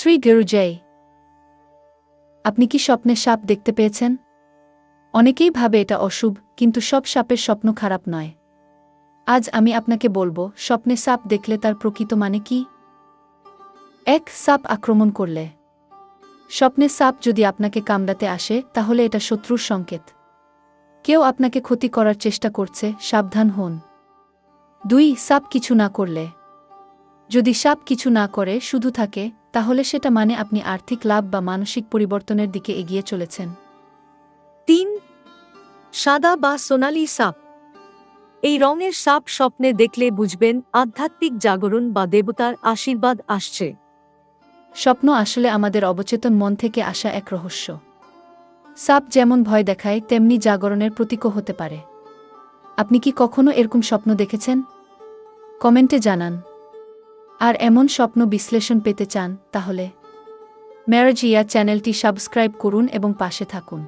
শ্রী গেরুজাই আপনি কি স্বপ্নে সাপ দেখতে পেয়েছেন? অনেকেই ভাবে এটা অশুভ, কিন্তু সব সাপের স্বপ্ন খারাপ নয়। আজ আমি আপনাকে বলব, স্বপ্নে সাপ দেখলে তার প্রকৃত মানে কি? এক, সাপ আক্রমণ করলে। স্বপ্নে সাপ যদি আপনাকে কামড়াতে আসে, তাহলে এটা শত্রুর সংকেত। কেউ আপনাকে ক্ষতি করার চেষ্টা করছে, সাবধান হন। দুই, সাপ কিছু না করলে। যদি সাপ কিছু না করে শুধু থাকে তাহলে সেটা মানে আপনি আর্থিক লাভ বা মানসিক পরিবর্তনের দিকে এগিয়ে চলেছেন। তিন সাদা বা সোনালি সাপ। এই রঙের সাপ স্বপ্নে দেখলে বুঝবেন আধ্যাত্মিক জাগরণ বা দেবতার আশীর্বাদ আসছে। স্বপ্ন আসলে আমাদের অবচেতন মন থেকে আসা এক রহস্য। সাপ যেমন ভয় দেখায় তেমনি জাগরণের প্রতীকও হতে পারে। আপনি কি কখনো এরকম স্বপ্ন দেখেছেন? কমেন্টে জানান। আর এমন স্বপ্ন বিশ্লেষণ পেতে চান, তাহলে। ম্যারেজ ইয়া চ্যানেলটি সাবস্ক্রাইব করুন এবং পাশে থাকুন।